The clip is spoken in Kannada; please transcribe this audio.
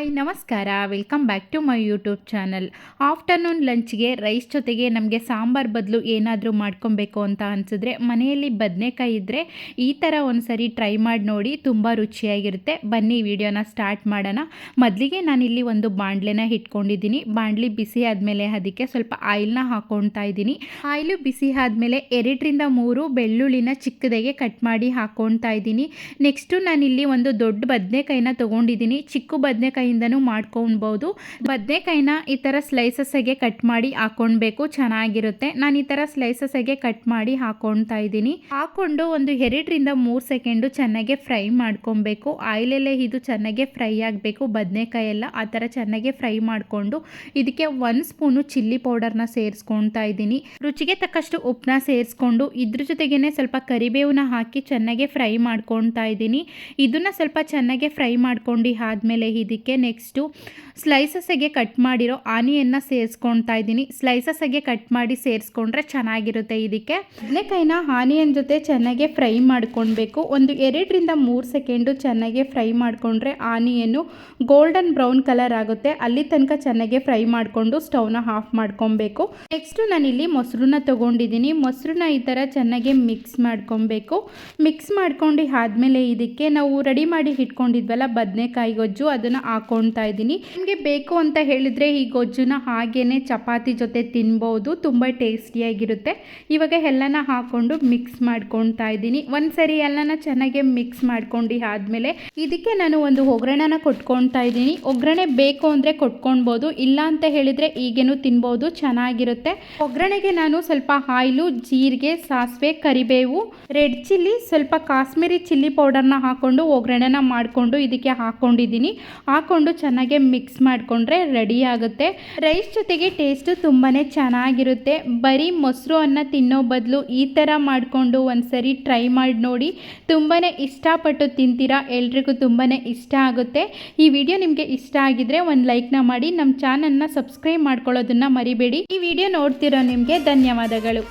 ಹಾಯ್, ನಮಸ್ಕಾರ. Welcome back to my YouTube channel afternoon ಲಂಚ್ಗೆ rice ಜೊತೆಗೆ ನಮಗೆ ಸಾಂಬಾರ್ ಬದಲು ಏನಾದರೂ ಮಾಡ್ಕೊಬೇಕು ಅಂತ ಅನಿಸಿದ್ರೆ ಮನೆಯಲ್ಲಿ ಬದನೆಕಾಯಿ ಇದ್ದರೆ ಈ ಥರ ಒಂದು ಸರಿ ಟ್ರೈ ಮಾಡಿ ನೋಡಿ, ತುಂಬ ರುಚಿಯಾಗಿರುತ್ತೆ. ಬನ್ನಿ ವಿಡಿಯೋನ ಸ್ಟಾರ್ಟ್ ಮಾಡೋಣ. ಮೊದಲಿಗೆ ನಾನಿಲ್ಲಿ ಒಂದು ಬಾಣಲೆನ ಇಟ್ಕೊಂಡಿದ್ದೀನಿ ಬಾಂಡ್ಲಿ ಬಿಸಿ ಆದಮೇಲೆ ಅದಕ್ಕೆ ಸ್ವಲ್ಪ ಆಯಿಲ್ನ ಹಾಕೊಳ್ತಾ ಇದ್ದೀನಿ. ಆಯಿಲು ಬಿಸಿ ಆದಮೇಲೆ ಎರಡರಿಂದ ಮೂರು ಬೆಳ್ಳುಳ್ಳಿನ ಚಿಕ್ಕದಾಗೆ ಕಟ್ ಮಾಡಿ ಹಾಕ್ಕೊಳ್ತಾ ಇದ್ದೀನಿ. ನೆಕ್ಸ್ಟು ನಾನಿಲ್ಲಿ ಒಂದು ದೊಡ್ಡ ಬದನೆಕಾಯಿನ ತೊಗೊಂಡಿದ್ದೀನಿ. ಚಿಕ್ಕ ಬದನೆಕಾಯಿಂದನೂ ಮಾಡ್ಕೊಬೋದು ಬದನೆಕಾಯಿನ ಈ ಥರ ಸ್ಲೈಸಸ್ಸಾಗೆ ಕಟ್ ಮಾಡಿ ಹಾಕೊಳ್ಬೇಕು ಚೆನ್ನಾಗಿರುತ್ತೆ. ನಾನು ಈ ಥರ ಸ್ಲೈಸಸ್ಸಾಗೆ ಕಟ್ ಮಾಡಿ ಹಾಕ್ಕೊಳ್ತಾ ಇದ್ದೀನಿ. ಹಾಕ್ಕೊಂಡು ಒಂದು ಎರಡರಿಂದ ಮೂರು ಸೆಕೆಂಡು ಚೆನ್ನಾಗಿ ಫ್ರೈ ಮಾಡ್ಕೊಬೇಕು ಆಯಿಲಲ್ಲೇ ಇದು ಚೆನ್ನಾಗೆ ಫ್ರೈ ಆಗಬೇಕು. ಬದನೆಕಾಯಿ ಆ ಥರ ಚೆನ್ನಾಗೆ ಫ್ರೈ ಮಾಡಿಕೊಂಡು ಇದಕ್ಕೆ ಒಂದು ಸ್ಪೂನು ಚಿಲ್ಲಿ ಪೌಡರ್ನ ಸೇರಿಸ್ಕೊಳ್ತಾ ಇದ್ದೀನಿ. ರುಚಿಗೆ ತಕ್ಕಷ್ಟು ಉಪ್ಪನ್ನ ಸೇರಿಸ್ಕೊಂಡು ಇದ್ರ ಜೊತೆಗೇನೆ ಸ್ವಲ್ಪ ಕರಿಬೇವನ್ನ ಹಾಕಿ ಚೆನ್ನಾಗೆ ಫ್ರೈ ಮಾಡ್ಕೊಳ್ತಾ ಇದ್ದೀನಿ. ಇದನ್ನು ಸ್ವಲ್ಪ ಚೆನ್ನಾಗೆ ಫ್ರೈ ಮಾಡ್ಕೊಂಡು ಆದಮೇಲೆ ಇದಕ್ಕೆ ನೆಕ್ಸ್ಟು ಸ್ಲೈಸಸ್ಸಾಗೆ ಕಟ್ ಮಾಡಿರೋ ಆನಿಯನ್ನು ಸೇರಿಸ್ಕೊಳ್ತಾ ಇದ್ದೀನಿ. ಸ್ಲೈಸಸ್ಸಿಗೆ ಕಟ್ ಮಾಡಿ ಸೇರಿಸ್ಕೊಂಡ್ರೆ ಚೆನ್ನಾಗಿರುತ್ತೆ ಇದಕ್ಕೆ. ಬದನೆಕಾಯಿನ ಆನಿಯನ್ ಜೊತೆ ಚೆನ್ನಾಗಿ ಫ್ರೈ ಮಾಡ್ಕೊಳ್ಬೇಕು. ಒಂದು ಎರಡರಿಂದ ಮೂರು ಸೆಕೆಂಡು ಚೆನ್ನಾಗಿ ಫ್ರೈ ಮಾಡಿಕೊಂಡ್ರೆ ಆನಿಯನ್ನು ಗೋಲ್ಡನ್ ಬ್ರೌನ್ ಕಲರ್ ಆಗುತ್ತೆ. ಅಲ್ಲಿ ತನಕ ಚೆನ್ನಾಗಿ ಫ್ರೈ ಮಾಡಿಕೊಂಡು ಸ್ಟವ್ನ ಆಫ್ ಮಾಡ್ಕೊಬೇಕು ನೆಕ್ಸ್ಟು ನಾನಿಲ್ಲಿ ಮೊಸರನ್ನ ತೊಗೊಂಡಿದ್ದೀನಿ. ಮೊಸರನ್ನ ಈ ಥರ ಚೆನ್ನಾಗಿ ಮಿಕ್ಸ್ ಮಾಡ್ಕೊಬೇಕು ಮಿಕ್ಸ್ ಮಾಡ್ಕೊಂಡು ಆದಮೇಲೆ ಇದಕ್ಕೆ ನಾವು ರೆಡಿ ಮಾಡಿ ಇಟ್ಕೊಂಡಿದ್ವಲ್ಲ ಬದನೆಕಾಯಿ ಗೊಜ್ಜು, ಅದನ್ನು ಹಾಕ್ಕೊಳ್ತಾ ಇದ್ದೀನಿ. ನಿಮಗೆ ಬೇಕು ಅಂತ ಹೇಳಿದರೆ ಈ ಗೊಜ್ಜುನ ಹಾಗೇ ಚಪಾತಿ ಜೊತೆ ತಿನ್ಬೋದು. ತುಂಬ ಟೇಸ್ಟಿಯಾಗಿರುತ್ತೆ. ಇವಾಗ ಎಲ್ಲನ ಹಾಕ್ಕೊಂಡು ಮಿಕ್ಸ್ ಮಾಡ್ಕೊತಾ ಇದ್ದೀನಿ. ಒಂದು ಸರಿ ಎಲ್ಲನ ಚೆನ್ನಾಗಿ ಮಿಕ್ಸ್ ಮಾಡ್ಕೊಂಡು ಆದಮೇಲೆ ಇದಕ್ಕೆ ನಾನು ಒಂದು ಒಗ್ಗರಣೆನ ಕೊಟ್ಕೊಳ್ತಾ ಇದ್ದೀನಿ. ಒಗ್ಗರಣೆ ಬೇಕು ಅಂದರೆ ಕೊಟ್ಕೊಳ್ಬೋದು. ಇಲ್ಲ ಅಂತ ಹೇಳಿದರೆ ಈಗೇನು ತಿನ್ಬೋದು. ಚೆನ್ನಾಗಿರುತ್ತೆ. ಒಗ್ಗರಣೆಗೆ ನಾನು ಸ್ವಲ್ಪ ಆಯಿಲು, ಜೀರಿಗೆ, ಸಾಸಿವೆ, ಕರಿಬೇವು, ರೆಡ್ ಚಿಲ್ಲಿ, ಸ್ವಲ್ಪ ಕಾಶ್ಮೀರಿ ಚಿಲ್ಲಿ ಪೌಡರ್ನ ಹಾಕ್ಕೊಂಡು ಒಗ್ಗರಣೆನ ಮಾಡಿಕೊಂಡು ಇದಕ್ಕೆ ಹಾಕ್ಕೊಂಡಿದ್ದೀನಿ ಹಾಕ್ಕೊಂಡು ಚೆನ್ನಾಗಿ ಮಿಕ್ಸ್ ಮಾಡಿಕೊಂಡ್ರೆ ರೆಡಿ ಆಗುತ್ತೆ. ರೈಸ್ ಜೊತೆಗೆ ಟೇಸ್ಟು ತುಂಬಾ ಚೆನ್ನಾಗಿರುತ್ತೆ. ಬರೀ ಮೊಸರು ಅನ್ನ ತಿನ್ನೋ ಬದಲು ಈ ಥರ ಮಾಡಿಕೊಂಡು ಒಂದ್ಸರಿ ಟ್ರೈ ಮಾಡಿ ನೋಡಿ. ತುಂಬಾ ಇಷ್ಟಪಟ್ಟು ತಿಂತೀರಾ ಎಲ್ರಿಗೂ ತುಂಬಾ ಇಷ್ಟ ಆಗುತ್ತೆ. ಈ ವಿಡಿಯೋ ನಿಮಗೆ ಇಷ್ಟ ಆಗಿದ್ರೆ ಒಂದು ಲೈಕ್ನ ಮಾಡಿ. ನಮ್ಮ ಚಾನಲ್ನ ಸಬ್ಸ್ಕ್ರೈಬ್ ಮಾಡ್ಕೊಳ್ಳೋದನ್ನ ಮರಿಬೇಡಿ. ಈ ವಿಡಿಯೋ ನೋಡ್ತಿರೋ ನಿಮಗೆ ಧನ್ಯವಾದಗಳು.